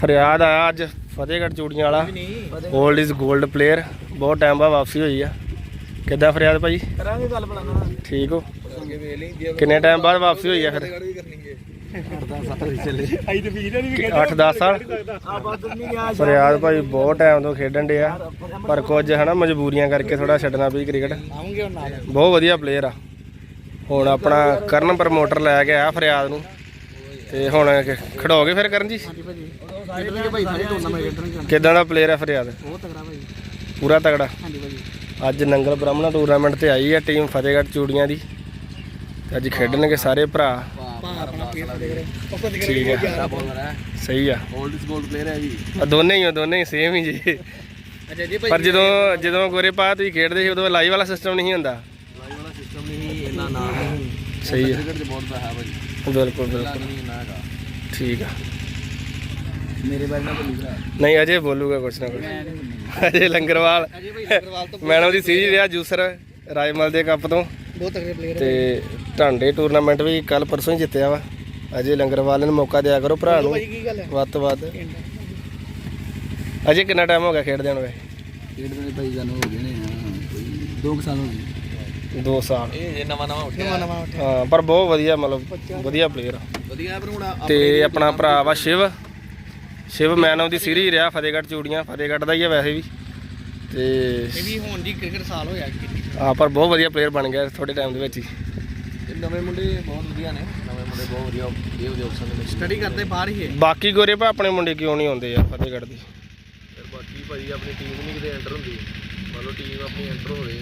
ਫਰਿਆਦ ਆਇਆ ਅੱਜ ਫਤਿਹਗੜ੍ਹ ਚੂੜੀਆਂ ਵਾਲਾ। 올ਡ ਇਜ਼ 골ਡ ਪਲੇਅਰ ਬਹੁਤ ਟਾਈਮ ਬਾਅਦ ਵਾਪਸੀ ਹੋਈ ਆ। ਕਿੱਦਾਂ ਫਰਿਆਦ ਭਾਈ? ਕਰਾਂਗੇ ਗੱਲ ਬਣਾਉਣਾ ਠੀਕ ਹੋ? ਕਿੰਨੇ ਟਾਈਮ ਬਾਅਦ ਵਾਪਸੀ ਹੋਈ ਆ ਫਿਰ? ਵੀ ਕਰਨੀਗੇ ਕਰਦਾ ਸੱਤ ਵਜੇ ਚੱਲੇ। ਆਈ ਤੇ ਵੀਰ ਨੇ ਵੀ 8-10 ਸਾਲ? ਆ ਬਸ ਨਹੀਂ ਗਿਆ ਫਰਿਆਦ ਭਾਈ ਬਹੁਤ ਟਾਈਮ ਤੋਂ ਖੇਡਣ ਡਿਆ। ਪਰ ਕੁਝ ਹਨਾ ਮਜਬੂਰੀਆਂ ਕਰਕੇ ਥੋੜਾ ਛੱਡਣਾ ਪਈ ਕ੍ਰਿਕਟ। ਬਹੁਤ ਵਧੀਆ ਪਲੇਅਰ ਆ। ਹੁਣ ਆਪਣਾ ਕਰਨ ਪ੍ਰਮੋਟਰ ਲੈ ਕੇ ਆਇਆ ਫਰਿਆਦ ਨੂੰ। ਤੇ ਹੁਣ ਖੜੋਗੇ ਫਿਰ ਕਰਨ ਜੀ? ਕਿਦਾਂ ਦਾ ਪਲੇਅਰ ਆ ਫਰਿਆਦ? ਬਹੁਤ ਤਗੜਾ ਭਾਈ ਪੂਰਾ ਤਗੜਾ ਹਾਂਜੀ ਭਾਜੀ ਅੱਜ ਨੰਗਲ ਬ੍ਰਾਹਮਣਾ ਟੂਰਨਾਮੈਂਟ ਤੇ ਆਈ ਹੈ ਟੀਮ ਫਤਿਹਗੜ੍ਹ ਚੂੜੀਆਂ ਦੀ। ਅੱਜ ਖੇਡਣਗੇ ਸਾਰੇ ਭਰਾ। ਠੀਕ ਹੈ ਸਹੀ ਆ। 골ਡ ਇਜ਼ 골ਡ ਪਲੇਅਰ ਹੈ ਜੀ ਦੋਨੇ ਹੀ ਆ, ਦੋਨੇ ਹੀ ਸੇਮ ਹੀ ਜੀ। ਪਰ ਜਦੋਂ ਜਦੋਂ ਗੋਰੇ ਪਾ ਤੁਸੀਂ ਖੇਡਦੇ ਸੀ, ਉਦੋਂ ਲਾਈਵ ਵਾਲਾ ਸਿਸਟਮ ਨਹੀਂ ਹੁੰਦਾ। ਲਾਈਵ ਵਾਲਾ ਸਿਸਟਮ ਨਹੀਂ ਇੰਨਾ ਨਾ ਸਹੀ 'ਚ ਹੈ ਭਾਜੀ ਬਿਲਕੁਲ ਬਿਲਕੁਲ। ਨਹੀਂ ਨਾ ਹੈਗਾ। ਠੀਕ ਆ। ਮੇਰੇ ਬਾਰੇ ਨਾ ਭੁੱਲੀ ਭਰਾ ਨਹੀਂ ਅਜੇ ਬੋਲੂਗਾ ਕੁਛ ਨਾ ਕੁਛ। ਅਜੇ ਲੰਗਰਵਾਲ ਅਜੇ ਭਾਈ ਅਗਰਵਾਲ ਤੋਂ ਮੈਡਮ ਦੀ ਸੀਰੀਜ਼ ਰਿਹਾ ਜੂਸਰ ਰਾਜਮਲ ਦੇ ਕੱਪ ਤੋਂ। ਬਹੁਤ ਤਗੜੇ ਪਲੇਅਰ ਤੇ ਢਾਂਡੇ ਟੂਰਨਾਮੈਂਟ ਵੀ ਕੱਲ ਪਰਸੋਂ ਹੀ ਜਿੱਤਿਆ ਵਾ। ਅਜੇ ਲੰਗਰਵਾਲ ਨੂੰ ਮੌਕਾ ਦਿਆ ਕਰੋ ਭਰਾ ਨੂੰ। ਭਾਈ ਕੀ ਗੱਲ ਹੈ? ਵੱਧ ਤੋਂ ਵੱਧ। ਅਜੇ ਕਿੰਨਾ ਟਾਈਮ ਹੋ ਗਿਆ ਖੇਡਦਿਆਂ ਨੂੰ ਖੇਡਦੇ ਨੇ ਭਾਈ ਜਾਨੂੰ ਹੋ ਗਏ ਨੇ ਕੋਈ 2 ਸਾਲ ਹੋ ਗਏ। 2 ਸਾਲ। ਇਹ ਜੇ ਨਵਾਂ ਨਵਾਂ ਉੱਠਿਆ। ਨਵਾਂ ਨਵਾਂ ਉੱਠਿਆ। ਹਾਂ ਪਰ ਬਹੁਤ ਵਧੀਆ ਮਤਲਬ ਵਧੀਆ ਪਲੇਅਰ ਵਧੀਆ ਪਰ ਹੁਣ ਤੇ ਆਪਣਾ ਭਰਾ ਵਾ Shiv. Shiv man of the series ਰਿਹਾ ਫਤਿਹਗੜ੍ਹ ਚੂੜੀਆਂ। ਫਤਿਹਗੜ੍ਹ ਦਾ ਹੀ ਆ ਵੈਸੇ ਵੀ। ਤੇ ਇਹ ਵੀ ਹੁਣ ਦੀ ਕ੍ਰਿਕਟ ਸਾਲ ਹੋਇਆ ਹਾਂ ਪਰ ਬਹੁਤ ਵਧੀਆ ਪਲੇਅਰ ਬਣ ਗਿਆ ਥੋੜੇ ਟਾਈਮ ਦੇ ਵਿੱਚ ਹੀ। ਇਹ ਨਵੇਂ ਮੁੰਡੇ ਬਹੁਤ ਵਧੀਆ ਨੇ। ਨਵੇਂ ਮੁੰਡੇ ਬਹੁਤ ਵਧੀਆ ਵਧੀਆ ਵਧੀਆ ਆਪਸ਼ਨ ਦੇ ਵਿੱਚ। ਸਟੱਡੀ ਕਰਦੇ ਬਾਹਰ ਹੀ ਹੈ। ਬਾਕੀ ਗੋਰੇ ਭਾ ਆਪਣੇ ਮੁੰਡੇ ਕਿਉਂ ਨਹੀਂ ਆਉਂਦੇ ਆ ਫਤਿਹਗੜ੍ਹ ਦੀ? ਫਿਰ ਬਾਕੀ ਭਾਈ ਆਪਣੀ ਟੀਮ ਨਹੀਂ ਕਿਤੇ ਐਂਟਰ ਹੁੰਦੀ। ਮੰਨ ਲਓ ਟੀਮ ਆਪਣੀ ਐਂਟਰ ਹੋਵੇ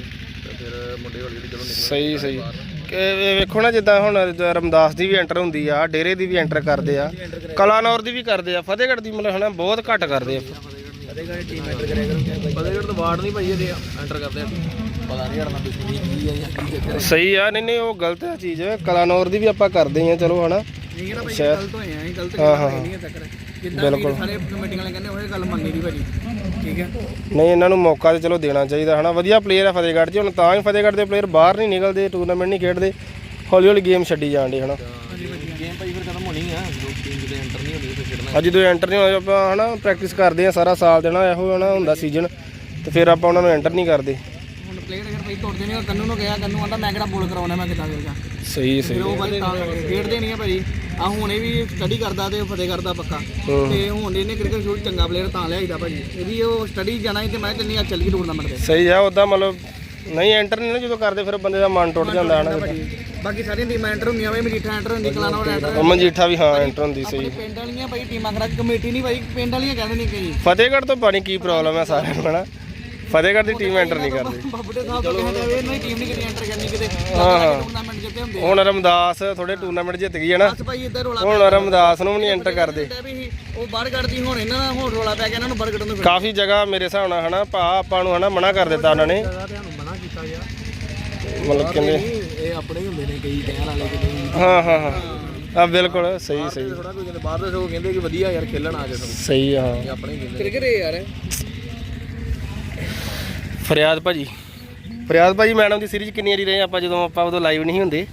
ਤਾਂ ਫਿਰ ਮੁੰਡੇ ਵਾਲੀ ਜਿਹੜੀ ਚਲੋ ਨਿਕਲ ਸਹੀ ਸਹੀ। ਕਿ ਇਹ ਵੇਖੋ ਨਾ ਜਿੱਦਾਂ ਹੁਣ ਰਮਦਾਸ ਦੀ ਵੀ ਐਂਟਰ ਹੁੰਦੀ ਆ ਡੇਰੇ ਦੀ ਵੀ ਐਂਟਰ ਕਰਦੇ ਆ ਕਲਾਨੌਰ ਦੀ ਵੀ ਕਰਦੇ ਆ ਫਤਿਹਗੜ੍ਹ ਦੀ ਮਤਲਬ ਹਨਾ ਬਹੁਤ ਘੱਟ ਕਰਦੇ ਆ। ਫਤਿਹਗੜ੍ਹ ਟੀਮ ਐਂਟਰ ਕਰਿਆ ਕਰੋ ਫਤਿਹਗੜ੍ਹ ਤੋਂ ਵਾਰਡ ਨਹੀਂ ਭਾਈ ਇਹਦੇ ਐਂਟਰ ਕਰਦੇ ਆ। ਪਤਾ ਨਹੀਂ ਹੜਨਾ ਪਿਛਲੀ ਕੀ ਆ ਜਾਂ ਕੀ ਚੱਕਰ ਸਹੀ ਆ ਨਹੀਂ ਨਹੀਂ ਉਹ ਗਲਤ ਆ ਚੀਜ਼ ਕਲਾਨੌਰ ਦੀ ਵੀ ਆਪਾਂ ਕਰਦੇ ਆ ਚਲੋ ਹਨਾ। ਨਹੀਂ ਨਾ ਭਾਈ ਸ਼ਾਇਦ- ਗਲਤ ਹੋਏ ਆ ਅਸੀਂ ਗਲਤ ਹਾਂ, ਹਾਂ, ਨਹੀਂ ਹੈ ਚੱਕਰ। ਜਿੱਦਾਂ ਵੀ ਸਾਰੇ ਕਮੇਟੀਆਂ ਵਾਲੇ ਕਹਿੰਦੇ ਉਹ ਗੱਲ ਮੰਨੀ ਦੀ ਭਾਜੀ। ਠੀਕ ਹੈ। ਨਹੀਂ ਇਹਨਾਂ ਨੂੰ ਮੌਕਾ ਤੇ ਚਲੋ ਦੇਣਾ ਚਾਹੀਦਾ ਹਨਾ। ਵਧੀਆ ਪਲੇਅਰ ਆ ਫਤਿਹਗੜ੍ਹ 'ਚ ਹੁਣ ਤਾਂ ਹੀ ਫਤਿਹਗੜ੍ਹ ਦੇ ਪਲੇਅਰ ਬਾਹਰ ਨਹੀਂ ਨਿਕਲਦੇ ਟੂਰਨਾਮੈਂਟ ਨਹੀਂ ਖੇਡਦੇ ਹੌਲੀ ਹੌਲੀ ਗੇਮ ਛੱਡੀ ਜਾਂਦੇ ਹਨਾ। ਗੇਮ ਭਾਈ ਫਿਰ ਖਤਮ ਹੋਣੀ ਆ ਲੋਕ ਟੀਮ ਦੇ ਐਂਟਰ ਨਹੀਂ ਹੁੰਦੀ ਫਿਰ ਖੇਡਣਾ। ਅੱਜ ਜਦੋਂ ਐਂਟਰ ਨਹੀਂ ਹੋਇਆ ਆਪਾਂ ਹਨਾ ਪ੍ਰੈਕਟਿਸ ਕਰਦੇ ਆ ਸਾਰਾ ਸਾਲ ਦੇਣਾ ਇਹੋ ਹਨਾ ਹੁੰਦਾ ਸੀਜ਼ਨ ਤੇ ਫਿਰ ਆਪਾਂ ਉਹਨਾਂ ਨੂੰ ਐਂਟਰ ਨਹੀਂ ਕਰਦੇ। ਹੁਣ ਪਲੇਅਰ ਅਗਰ ਭਾਈ ਤੋੜਦੇ ਨਹੀਂ ਕੰਨੂ ਨੂੰ ਗਿਆ ਕੰਨੂ ਆਂਦਾ ਮੈਂ ਕਿਹੜਾ ਬੋਲ ਕਰਾਉਣਾ ਮੈਂ ਕਿੱਦਾਂ ਕਰੇਗਾ ਸਹੀ ਸਹੀ ਫਿਰ ਉਹ ਭਾਈ ਤਾਂ ਖੇਡਦੇ ਨਹੀਂ ਆ ਭਾਈ ਆ ਹੁਣੇ ਵੀ ਸਟੱਡੀ ਕਰਦਾ ਤੇ ਫਤਿਹ ਕਰਦਾ ਪੱਕਾ। ਹੂੰ। ਤੇ ਹੁਣ ਇਹਨੇ ਕ੍ਰਿਕਟ ਸ਼ੂਟ ਚੰਗਾ ਪਲੇਅਰ ਤਾਂ ਲਿਆਈਦਾ ਭਾਜੀ। ਇਹਦੀ ਉਹ ਸਟੱਡੀ ਜਾਣਾ ਸੀ ਤੇ ਮੈਂ ਚੱਲੀ ਆ ਚੱਲ ਗਈ ਟੂਰਨਾਮੈਂਟ ਤੇ। ਸਹੀ ਆ ਉਦਾਂ ਮਤਲਬ ਨਹੀਂ ਐਂਟਰ ਨਹੀਂ ਨਾ ਜਦੋਂ ਕਰਦੇ ਫਿਰ ਬੰਦੇ ਦਾ ਮਨ ਟੁੱਟ ਜਾਂਦਾ ਹਨਾ ਭਾਜੀ। ਬਾਕੀ ਸਾਰੀਆਂ ਟੀਮਾਂ ਐਂਟਰ ਹੁੰਦੀਆਂ ਵੇ ਮਜੀਠਾ ਐਂਟਰ ਹੁੰਦੀ ਕਲਾਨੌਰ ਐਂਟਰ ਉਹ ਮਜੀਠਾ ਵੀ ਹਾਂ ਐਂਟਰ ਹੁੰਦੀ ਸਹੀ। ਆਪਣੇ ਪਿੰਡ ਵਾਲੀਆਂ ਭਾਈ ਟੀਮਾਂ ਕਰਾ ਕਮੇਟੀ ਨਹੀਂ ਭਾਈ ਪਿੰਡ ਵਾਲੀਆਂ ਕਹਿੰਦੇ ਨਹੀਂ ਕਈ। ਫਤਿਹਗੜ੍ਹ ਤੋਂ ਪਾਣੀ ਕੀ ਪ੍ਰੋਬਲਮ ਹੈ ਸਾਰਿਆਂ ਨੂੰ ਹਨਾ। ਫਤਿਹਗੜ੍ਹ ਦੀ ਟੀਮ ਐਂਟਰ ਨਹੀਂ ਕਰਦੀ। ਬਾਬੂਡੇ ਸਾਹਿਬ ਤੋਂ ਕਹਿੰਦੇ ਵੇ ਇਹਨਾਂ ਦੀ ਟੀਮ ਨਹੀਂ ਕਿਤੇ ਐਂਟਰ ਕਰਨੀ ਕਿਤੇ। ਹਾਂ। ਟੂਰਨਾਮੈਂਟ ਜਿੱਤੇ ਹੁੰਦੇ ਹੁਣ ਰਮਦਾਸ ਥੋੜੇ ਟੂਰਨਾਮੈਂਟ ਜਿੱਤ ਗਈ ਹੈ ਨਾ। ਬਸ ਭਾਈ ਇੱਧਰ ਰੋਲਾ ਹੁਣ ਰਮਦਾਸ ਨੂੰ ਵੀ ਨਹੀਂ ਐਂਟਰ ਕਰਦੇ। ਉਹ ਬਾਹਰ ਕੱਢਦੀ ਹੁਣ ਇਹਨਾਂ ਦਾ ਹੁਣ ਰੋਲਾ ਪੈ ਗਿਆ ਇਹਨਾਂ ਨੂੰ ਕੱਢਣ ਨੂੰ ਕਾਫੀ ਜਗ੍ਹਾ ਮੇਰੇ ਹਿਸਾਬ ਨਾਲ ਹਨਾ ਭਾ ਆਪਾਂ ਨੂੰ ਹਨਾ ਮਨਾ ਕਰ ਦਿੱਤਾ ਉਹਨਾਂ ਨੇ। ਮਨਾ ਕੀਤਾ ਗਿਆ। ਮਤਲਬ ਕਹਿੰਦੇ ਇਹ ਆਪਣੇ ਹੀ ਹੁੰਦੇ ਨੇ ਕਈ ਕਹਿਣ ਵਾਲੇ ਕਿ ਨਹੀਂ। ਹਾਂ ਹਾਂ ਹਾਂ। ਆ ਬਿਲਕੁਲ ਸਹੀ ਸਹੀ। ਥੋੜਾ ਕੋਈ ਕਹਿੰਦੇ ਬਾਹਰ ਦੇ ਸਗੋਂ ਕਹਿੰਦੇ ਕਿ ਵਧੀਆ ਯਾਰ ਖੇਲਣ ਆ ਜਾ ਸਹੀ ਆ, ਹਾਂ। ਇਹ ਆਪਣੇ ਹੀ ਕਹਿੰਦੇ ਕ੍ਰਿਕਟ ਯਾਰ। ਫਰਿਆਦ ਭਾਜੀ। ਫਰਿਆਦ ਭਾਜੀ ਮੈਡਮ ਦੀ ਸੀਰੀਜ਼ ਕਿੰਨੀ ਵਾਰੀ ਰਹੇ ਆਪਾਂ ਜਦੋਂ ਆਪਾਂ ਉਦੋਂ ਲਾਈਵ ਨਹੀਂ ਹੁੰਦੇ।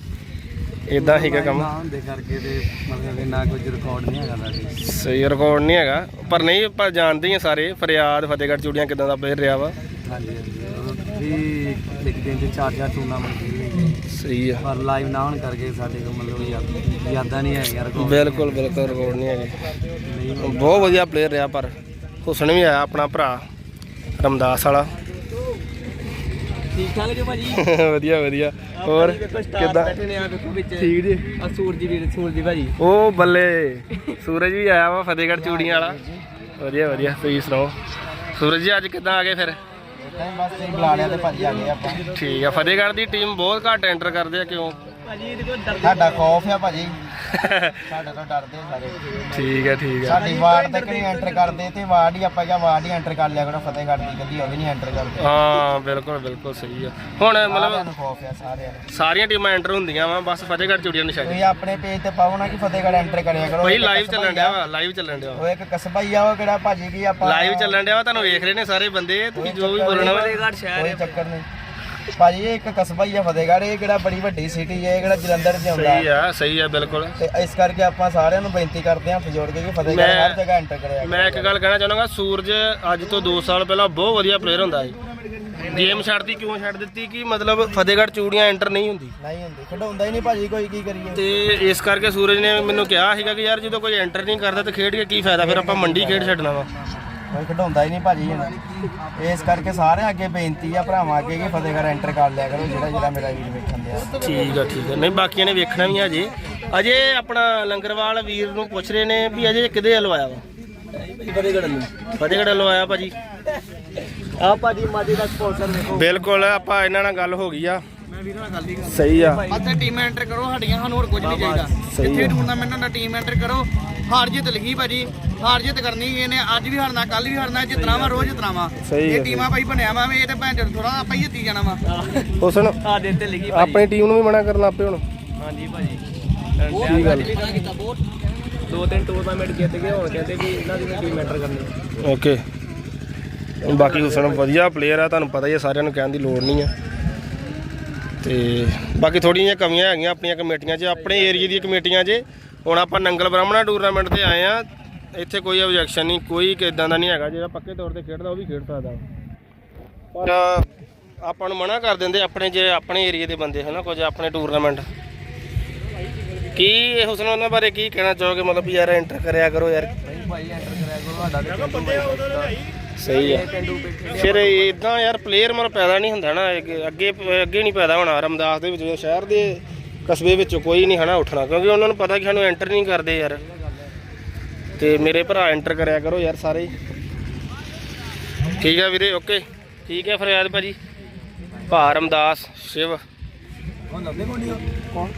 ਇਦਾਂ ਹੀਗਾ ਕੰਮ। ਹੁੰਦੇ ਕਰਕੇ ਤੇ ਮਤਲਬ ਇੰਨਾ ਕੁਝ ਰਿਕਾਰਡ ਨਹੀਂ ਹੈਗਾ ਸਾਡੀ। ਸਹੀ ਰਿਕਾਰਡ ਨਹੀਂ ਹੈਗਾ। ਪਰ ਨਹੀਂ ਆਪਾਂ ਜਾਣਦੇ ਹੀ ਆ ਸਾਰੇ ਫਰਿਆਦ ਫਤਿਹਗੜ੍ਹ ਚੂੜੀਆਂ ਕਿਦਾਂ ਦਾ ਪਲੇਅਰ ਰਿਹਾ ਵਾ। ਹਾਂਜੀ ਹਾਂਜੀ। ਵੀ ਇੱਕ ਦਿਨ ਚ ਚਾਰ ਚਾਰ ਟੂਰਨਾਮੈਂਟ ਖੇਡੇ ਸਹੀ ਆ। ਪਰ ਲਾਈਵ ਨਾ ਹੋਣ ਕਰਕੇ ਸਾਡੇ ਕੋਲ ਮਤਲਬ ਯਾਦ- ਯਾਦਾਂ ਨਹੀਂ ਹੈਗੀਆਂ ਰਿਕਾਰਡ ਬਿਲਕੁਲ ਬਿਲਕੁਲ ਰਿਕਾਰਡ ਨਹੀਂ ਹੈਗੇ। ਬਹੁਤ ਵਧੀਆ ਪਲੇਅਰ ਰਿਹਾ ਪਰ ਹੁਸਨ ਵੀ ਆਇਆ ਆਪਣਾ ਭਰਾ ਰਮਦਾਸ ਵਾਲਾ। ਠੀਕ ਠਾਕ ਜੋ ਭਾਜੀ? ਵਧੀਆ ਵਧੀਆ। ਹੋਰ ਕਿਦਾਂ? ਬੈਠੇ ਨੇ ਆ ਵੇਖੋ ਵਿੱਚ। ਠੀਕ ਜੀ? ਆ ਸੂਰਜ ਵੀਰ ਸੂਰਜ ਜੀ ਭਾਜੀ। ਉਹ ਬੱਲੇ ਸੂਰਜ ਵੀ ਆਇਆ ਵਾ ਫਤਿਹਗੜ੍ਹ ਚੂੜੀਆਂ ਵਾਲਾ। ਵਧੀਆ ਵਧੀਆ ਤੁਸੀਂ ਸੁਣਾਓ? ਸੂਰਜ ਜੀ ਅੱਜ ਕਿੱਦਾਂ ਆ ਗਏ ਫਿਰ? ਬਸ ਬੁਲਾ ਲਿਆ ਤੇ ਭਾਜੀ ਆ ਗਏ ਆਪਾਂ। ਠੀਕ ਆ ਫਤਿਹਗੜ੍ਹ ਦੀ ਟੀਮ ਬਹੁਤ ਘੱਟ ਐਂਟਰ ਕਰਦੇ ਆ ਕਿਉਂ? ਭਾਜੀ ਇਹਦੇ ਕੋਲ ਸਾਡਾ ਖੌਫ ਆ ਭਾਜੀ। ਸਾਡੇ ਤੋਂ ਡਰਦੇ ਸਾਰੇ। ਠੀਕ ਹੈ ਠੀਕ ਹੈ ਸਾਡੀ ਵਾਰਡ ਤੱਕ ਨਹੀਂ ਐਂਟਰ ਕਰਦੇ ਤੇ ਵਾਰਡ ਹੀ ਆਪਾਂ ਜਾਂ ਵਾਰਡ ਹੀ ਐਂਟਰ ਕਰ ਲਿਆ ਕਰੋ ਫਤਿਹਗੜ੍ਹ ਦੀ ਕਦੀ ਉਹ ਵੀ ਨਹੀਂ ਐਂਟਰ ਕਰਦੇ। ਹਾਂ ਬਿਲਕੁਲ ਬਿਲਕੁਲ ਸਹੀ ਆ। ਹੁਣ ਮਤਲਬ ਖੌਫ ਆ ਸਾਰਿਆਂ ਨੂੰ। ਸਾਰੀਆਂ ਟੀਮਾਂ ਐਂਟਰ ਹੁੰਦੀਆਂ ਵਾ ਬਸ ਫਤਿਹਗੜ੍ਹ ਚੂੜੀਆਂ ਨਿਸ਼ਾਨੀ ਤੁਸੀਂ ਆਪਣੇ ਪੇਜ ਤੇ ਪਾਓ ਨਾ ਕਿ ਫਤਿਹਗੜ੍ਹ ਐਂਟਰ ਕਰਿਆ ਕਰੋ ਬਈ ਇੱਕ ਲਾਈਵ ਕਸਬਾ ਚੱਲਣ ਡਿਆ। ਵਾ ਲਾਈਵ ਚੱਲਣ ਡਿਆ ਉਹ ਇੱਕ ਕਸਬਾ ਹੀ ਆ ਉਹ ਕਿਹੜਾ ਭਾਜੀ ਕੀ ਆਪਾਂ ਲਾਈਵ ਚੱਲਣ ਡਿਆ ਵਾ ਤੁਹਾਨੂੰ ਵੇਖ ਰਹੇ ਨੇ ਸਾਰੇ ਬੰਦੇ ਤੁਸੀਂ ਜੋ ਵੀ ਬੋਲਣਾ ਵਾ। ਫਤਿਹਗੜ੍ਹ ਕੋਈ ਚੱਕਰ ਨਹੀਂ। ਭਾਜੀ ਇਹ ਇੱਕ ਕਸਬਾ ਹੀ ਆ ਫਤਿਹਗੜ੍ਹ ਇਹ ਕਿਹੜਾ ਬੜੀ ਵੱਡੀ ਸਿਟੀ ਹੈ ਇਹ ਕਿਹੜਾ ਜਲੰਧਰ 'ਚ ਆਉਂਦਾ। ਸਹੀ ਆ ਸਹੀ ਆ ਬਿਲਕੁਲ। ਤੇ ਇਸ ਕਰਕੇ ਆਪਾਂ ਸਾਰਿਆਂ ਨੂੰ ਬੇਨਤੀ ਕਰਦੇ ਹਾਂ ਫਜੋੜ ਕੇ ਕਿ ਫਤਿਹਗੜ੍ਹ ਮੈਂ- ਹਰ ਜਗ੍ਹਾ ਐਂਟਰ ਕਰਿਆ ਕਰੋ। ਮੈਂ ਇੱਕ ਗੱਲ ਕਹਿਣਾ ਚਾਹੁੰਦਾ ਸੂਰਜ ਅੱਜ ਤੋਂ 2 ਸਾਲ ਪਹਿਲਾਂ ਬਹੁਤ ਵਧੀਆ ਪਲੇਅਰ ਹੁੰਦਾ ਸੀ। ਗੇਮ ਛੱਡਦੀ ਕਿਉਂ ਛੱਡ ਦਿੱਤੀ? ਕਿ ਮਤਲਬ ਫਤਿਹਗੜ੍ਹ ਚੂੜੀਆਂ ਐਂਟਰ ਨਹੀਂ ਹੁੰਦੀ। ਨਹੀਂ ਹੁੰਦੀ ਖਡਾਉਂਦਾ ਹੀ ਨਹੀਂ ਭਾਜੀ ਕੋਈ ਕੀ ਕਰੀਏ। ਤੇ ਇਸ ਕਰਕੇ ਸੂਰਜ ਨੇ ਮੈਨੂੰ ਕਿਹਾ ਸੀਗਾ ਕਿ ਯਾਰ ਜਦੋਂ ਕੋਈ ਐਂਟਰ ਨਹੀਂ ਕਰਦਾ ਤੇ ਖੇਡ ਕੇ ਕੀ ਫਾਇਦਾ ਫਿਰ ਆਪਾਂ ਮੰਡੀ ਖੇਡ ਛੱਡਣਾ ਵਾ। ਕੋਈ ਖਡਾਉਂਦਾ ਹੀ ਨਹੀਂ ਭਾਜੀ ਹੁਣ। ਇਸ ਕਰਕੇ ਸਾਰਿਆਂ ਅੱਗੇ ਬੇਨਤੀ ਆ ਭਰਾਵਾਂ ਅੱਗੇ ਕਿ ਫਤਿਹਗੜ੍ਹ ਐਂਟਰ ਕਰ ਲਿਆ ਕਰੋ ਜਿਹੜਾ ਜਿਹੜਾ ਮੇਰਾ ਵੀਰ ਵੇਖਣ ਦਿਆ। ਠੀਕ ਆ ਠੀਕ ਆ। ਨਹੀਂ ਬਾਕੀਆਂ ਨੇ ਵੇਖਣਾ ਵੀ ਆ ਅਜੇ ਅਜੇ ਆਪਣਾ ਲੰਗਰਵਾਲ ਵੀਰ ਨੂੰ ਪੁੱਛ ਰਹੇ ਨੇ ਵੀ ਅਜੇ ਕਿਹਦੇ ਹਲਵਾਇਆ ਵਾ? ਫਤਿਹਗੜ੍ਹ ਹਲਵਾਇਆ ਭਾਜੀ। ਆ ਭਾਜੀ ਮਾਦੀ ਦਾ ਸਪਾਂਸਰ ਦੇਖੋ। ਬਿਲਕੁਲ ਆਪਾਂ ਇਹਨਾਂ ਨਾਲ ਗੱਲ ਹੋ ਗਈ ਆ। ਸਹੀ ਆ। ਇੱਥੇ ਟੀਮ ਐਂਟਰ ਕਰੋ ਸਾਡੀਆਂ ਸਾਨੂੰ ਹੋਰ ਕੁਝ ਨਹੀਂ ਚਾਹੀਦਾ। ਜਿੱਥੇ। ਟੂਰਨਾਮੈਂਟਾਂ ਦਾ ਟੀਮ ਐਂਟਰ ਕਰੋ। ਹਾਰ ਜਿੱਤ ਲਿਖੀ ਭਾਜੀ ਹਾਰ ਜਿੱਤ ਕਰਨੀ ਇਹਨੇ ਅੱਜ ਵੀ ਹਾਰਨਾ ਕੱਲ ਵੀ ਹਾਰਨਾ ਜਿੱਤਣਾ ਵਾ ਰੋਜ਼ ਜਿੱਤਣਾ ਵਾ। ਸਹੀ ਹੈ, ਇਹ ਟੀਮਾਂ ਭਾਈ ਬਣਿਆ ਵਾ ਇਹ ਤੇ ਭੈਣ ਥੋੜਾ ਆਪਾਂ ਹੀ ਜਿੱਤੀ ਜਾਣਾ ਵਾ। ਹੁਸਨ ਆ ਦੇ ਤੇ ਲਿਖੀ ਆਪਣੀ ਟੀਮ ਨੂੰ ਵੀ ਮਨਾ ਕਰਨ ਲੱਗ ਪਏ ਹੁਣ। ਹਾਂਜੀ ਭਾਜੀ। ਕੀ ਗੱਲ ਕੀਤਾ ਬਹੁਤ। ਦੋ ਤਿੰਨ ਟੂਰਨਾਮੈਂਟ ਜਿੱਤ ਗਏ ਹੁਣ ਕਹਿੰਦੇ ਵੀ ਇਹਨਾਂ ਦੀ ਵੀ ਟੀਮ ਐਂਟਰ ਕਰਨੀ ਓਕੇ। ਬਾਕੀ ਹੁਸਨ ਵਧੀਆ ਪਲੇਅਰ ਆ ਤੁਹਾਨੂੰ ਪਤਾ ਹੀ ਆ ਸਾਰਿਆਂ ਨੂੰ ਕਹਿਣ ਦੀ ਲੋੜ ਨਹੀਂ ਆ। ਤੇ ਬਾਕੀ ਥੋੜੀਆਂ ਜਿਹੀਆਂ ਕਮੀਆਂ ਹੈਗੀਆਂ ਆਪਣੀਆਂ ਕਮੇਟੀਆਂ 'ਚ ਆਪਣੇ ਏਰੀਆ ਦੀਆਂ ਕਮੇਟੀਆਂ 'ਚ। ਹੁਣ ਆਪਾਂ ਨੰਗਲ ਬ੍ਰਾਹਮਣਾ ਟੂਰਨਾਮੈਂਟ ਤੇ ਆਏ ਆ ਇੱਥੇ ਕੋਈ ਆਬਜੈਕਸ਼ਨ ਨਹੀਂ ਕੋਈ ਕਿਦਾਂ ਦਾ ਨਹੀਂ ਹੈਗਾ ਜਿਹੜਾ ਪੱਕੇ ਤੌਰ ਤੇ ਖੇਡਦਾ ਉਹ ਵੀ ਖੇਡ ਸਕਦਾ ਪਰ ਆਪਾਂ ਨੂੰ ਮਨਾ ਕਰ ਦਿੰਦੇ ਆਪਣੇ ਜੇ ਆਪਣੇ ਏਰੀਆ ਦੇ ਬੰਦੇ ਹਨਾ ਕੁਝ ਆਪਣੇ ਟੂਰਨਾਮੈਂਟ ਕੀ ਹੁਸਨ ਉਹਨਾਂ ਬਾਰੇ ਕੀ ਕਹਿਣਾ ਚਾਹੋਗੇ? ਮਤਲਬ ਯਾਰ ਐਂਟਰ ਕਰਿਆ ਕਰੋ ਯਾਰ। ਭਾਈ ਐਂਟਰ ਕਰਿਆ ਕਰੋ ਸਾਡਾ ਸਹੀ ਪਿੰਡੂ ਫਿਰ ਇਦਾਂ ਯਾਰ ਪਲੇਅਰ ਮਰ ਪੈਦਾ ਨਹੀਂ ਹੁੰਦਾ ਨਾ ਅੱਗੇ ਅੱਗੇ ਨਹੀਂ ਪੈਦਾ ਹੋਣਾ ਰਮਦਾਸ ਦੇ ਵਿੱਚ ਸ਼ਹਿਰ ਦੇ ਕਸਬੇ ਵਿੱਚੋਂ ਕੋਈ ਨਹੀਂ ਹਨਾ ਉੱਠਣਾ ਕਿਉਂਕਿ ਉਹਨਾਂ ਨੂੰ ਪਤਾ ਕਿ ਸਾਨੂੰ ਐਂਟਰ ਨਹੀਂ ਕਰਦੇ ਯਾਰ। ਤੇ ਮੇਰੇ ਭਰਾ ਐਂਟਰ ਕਰਿਆ ਕਰੋ ਯਾਰ ਸਾਰੇ। ਹੀ। ਠੀਕ ਆ ਵੀਰੇ ਓਕੇ ਠੀਕ ਹੈ ਫਰਿਆਦ ਭਾਜੀ। ਭਾ ਰਮਦਾਸ ਸ਼ਿਵ। ਹੁਣ ਲੱਭਦੇ ਕੋਣੀ? ਕੌਣ